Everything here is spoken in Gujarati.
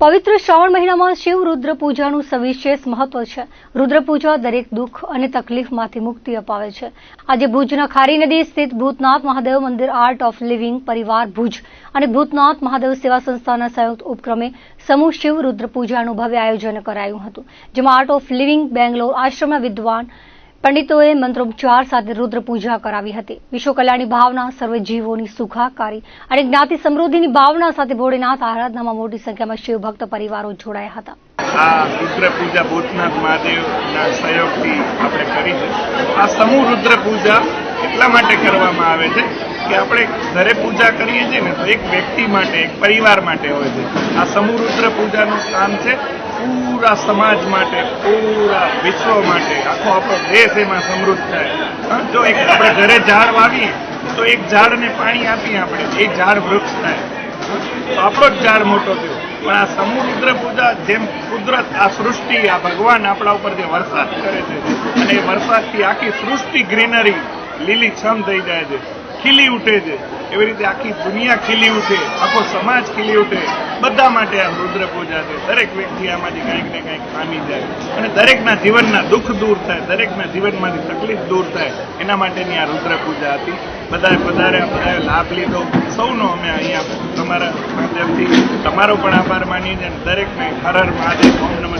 પવિત્ર શ્રાવણ મહિનામાં શિવ રુદ્ર પૂજાનું સવિશેષ મહત્વ છે. રુદ્ર પૂજા દરેક દુઃખ અને તકલીફમાંથી મુક્તિ અપાવે છે. આજે ભુજના ખારી નદી સ્થિત ભૂતનાથ મહાદેવ મંદિર આર્ટ ઓફ લિવિંગ પરિવાર ભુજ અને ભૂતનાથ મહાદેવ સેવા સંસ્થાના સંયુક્ત ઉપક્રમે સમૂહ શિવ રુદ્ર પૂજાનું ભવ્ય આયોજન કરાયું હતું. જેમાં આર્ટ ઓફ લિવિંગ બેંગ્લોર આશ્રમના વિદ્વાન પંડિતોએ મંત્રોચ્ચાર સાથે રુદ્ર પૂજા કરાવી હતી. વિશ્વ કલ્યાણની ભાવના સર્વે જીવોની સુખાકારી અને જ્ઞાતિ સમૃદ્ધિની ભાવના સાથે ભોળેનાથ આરાધનામાં મોટી સંખ્યામાં શિવભક્ત પરિવારો જોડાયા હતા. આ રુદ્ર પૂજા ભૂતનાથ મહાદેવના સહયોગથી આપણે કરી છે. આ સમૂહ રુદ્ર પૂજા એટલા માટે કરવામાં આવે છે કે આપણે ઘરે પૂજા કરીએ છીએ ને તો એક વ્યક્તિ માટે, એક પરિવાર માટે હોય છે. આ સમૂહ રુદ્ર પૂજાનું કામ છે. પૂરા સમાજ માટે, પૂરા વિશ્વ માટે આખો આપણો દેશ એમાં સમૃદ્ધ થાય. જો એક આપણે ઘરે ઝાડ વાવીએ, તો એક ઝાડને પાણી આપીએ આપણે, એ ઝાડ વૃક્ષ થાય. તો આપણો જ ઝાડ મોટો થયો. પણ આ સમુદ્ર પૂજા જેમ કુદરત, આ સૃષ્ટિ, આ ભગવાન આપણા ઉપર જે વરસાદ કરે છે, અને એ વરસાદથી આખી સૃષ્ટિ ગ્રીનરી લીલી છમ થઈ જાય છે, ખીલી ઉઠે છે. એવી રીતે આખી દુનિયા ખીલી ઉઠે, આખો સમાજ ખીલી ઉઠે. બધા માટે આ રુદ્ર પૂજા છે. દરેક વ્યક્તિ આમાંથી કંઈક ને કંઈક પામી જાય. અને દરેકના જીવનના દુઃખ દૂર થાય, દરેકના જીવનમાંથી તકલીફ દૂર થાય, એના માટેની આ રુદ્ર પૂજા હતી. બધાએ વધારે બધાએ લાભ લીધો. સૌનો અમે અહીંયા તમારા માધ્યમથી તમારો પણ આભાર માનીએ છીએ દરેકને હર હર મહાદેવ, ઓમ નમઃ